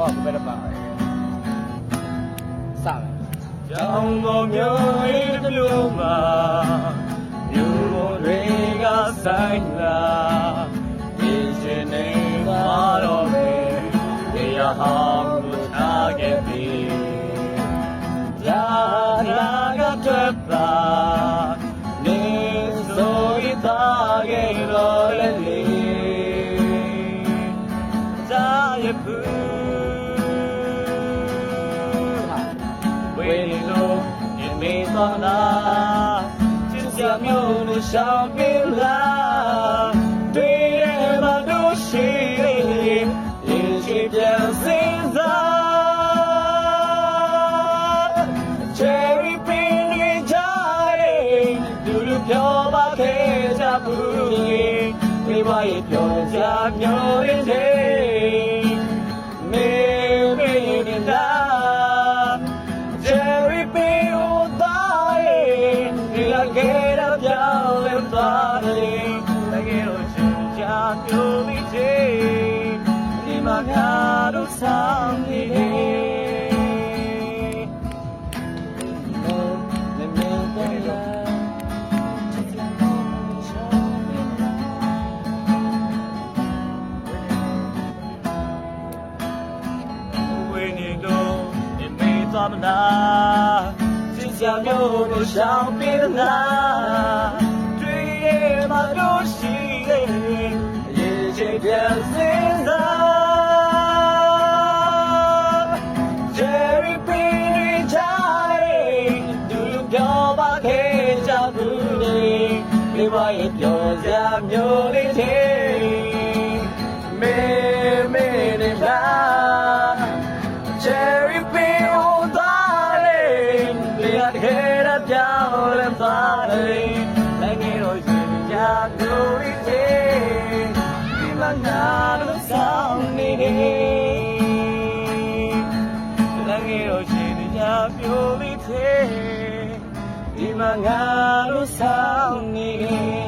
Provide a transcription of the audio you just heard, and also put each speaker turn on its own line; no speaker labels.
ဘောကဘယ်တော့ပါစမယ်
ကြောင်ပေါ်မျိုးရင်းတစ်မျိုးမှာမြို့ပေါ်တွေကဆိုင်လာဒီရှင်နေပါတော့မေတရားဟောင်းကိုထားခဲ့ပြီလာလာက မေသောနာချစ်စရာမျိုးနဲ့ရှောင်းပြလာတွေ့ရမှာတို့ရှိရင်ရှိပြန်စင်စား Cherry pin တွေကြရင်လူလူပြောပါခဲ့ကြဘူးဒီဘဝရဲ့ပြောကြမျိုးရင်းတဲ့ မှာငါတို့ဆောင်နေတယ်
နေမင်းတယ်လား
ဝေနေတော့ဒီမေးသွားမလားစစ်စရာမျိုးတို့ရှောင်ပြေးလားတွေ့ရမှာတို့ရှိရဲ့အရေးချင်ပြန်စင်စား ဒီဘဝရဲ့ပြောစရာမျိုးလေးတဲ့မေမေနေပါ Cherry pin on darling ဒီရခဲ့ရပြောင်းလဲသွားတယ်လည်းငယ်တော့ရှင်ကြလို့ရတဲ့ဒီမနာလို့ဆောင်နေတယ်လည်းငယ်တော့ရှင်ကြပြိုးလေးတဲ့ ဒီမငါလို့ဆောင်နေတယ်